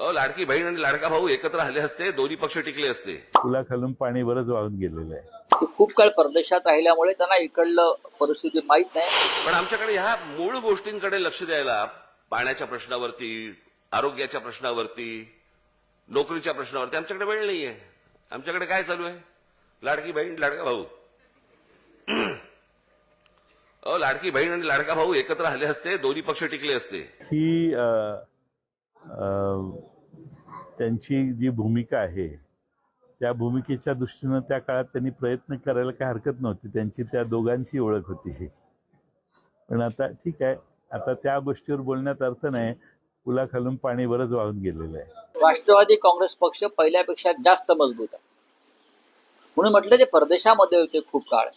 अहो लाडकी बहीण आणि लाडका भाऊ एकत्र आले असते दोन्ही पक्ष टिकले असते. पुलाखालून पाणी बरंच वाहून गेलेलं आहे. ते खूप काळ परदेशात राहिल्यामुळे त्यांना इकडलं परिस्थिती माहीत नाही. पण आमच्याकडे ह्या मूळ गोष्टींकडे लक्ष द्यायला पाण्याच्या प्रश्नावरती आरोग्याच्या प्रश्नावरती नोकरीच्या प्रश्नावरती आमच्याकडे वेळ नाहीये. आमच्याकडे काय चालू आहे? लाडकी बहीण लाडका भाऊ. अहो लाडकी बहीण आणि लाडका भाऊ एकत्र आले असते दोन्ही पक्ष टिकले असते. ही अ, त्यांची जी भूमिका आहे त्या भूमिकेच्या दृष्टीनं त्या काळात त्यांनी प्रयत्न करायला काही हरकत नव्हती. त्यांची त्या दोघांची ओळख होती पण आता ठीक आहे. आता त्या गोष्टीवर बोलण्यात अर्थ नाही. पुलाखालून पाणी बरंच वाहून गेलेलं आहे. राष्ट्रवादी काँग्रेस पक्ष पहिल्यापेक्षा जास्त मजबूत आहे. म्हणून म्हटलं ते परदेशामध्ये होते खूप काळ.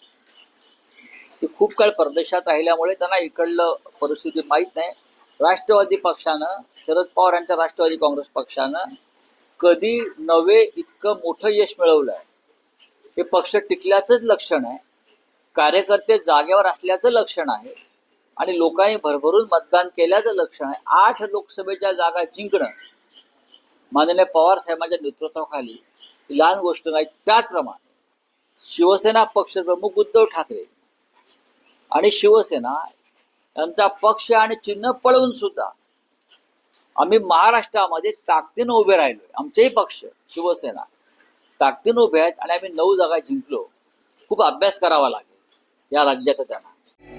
ते खूप काळ परदेशात राहिल्यामुळे त्यांना इकडलं परिस्थिती माहीत नाही. राष्ट्रवादी पक्षानं शरद पवार यांच्या राष्ट्रवादी काँग्रेस पक्षानं कधी नवे इतकं मोठं यश मिळवलं आहे हे पक्ष टिकल्याचंच लक्षण आहे. कार्यकर्ते जागेवर असल्याचं लक्षण आहे. आणि लोकांनी भरभरून मतदान केल्याचं लक्षण आहे. आठ लोकसभेच्या जागा जिंकणं. माननीय पवार साहेबांच्या नेतृत्वाखाली लहान गोष्ट नाही त्याचप्रमाणे शिवसेना पक्षप्रमुख उद्धव ठाकरे आणि शिवसेना यांचा पक्ष आणि चिन्ह पळवून सुद्धा आम्ही महाराष्ट्रामध्ये ताकदीनं उभे राहिलोय. आमचेही पक्ष शिवसेना ताकदीनं उभे आहेत आणि आम्ही नऊ जागा जिंकलो. खूप अभ्यास करावा लागेल या राज्याचा त्यांना.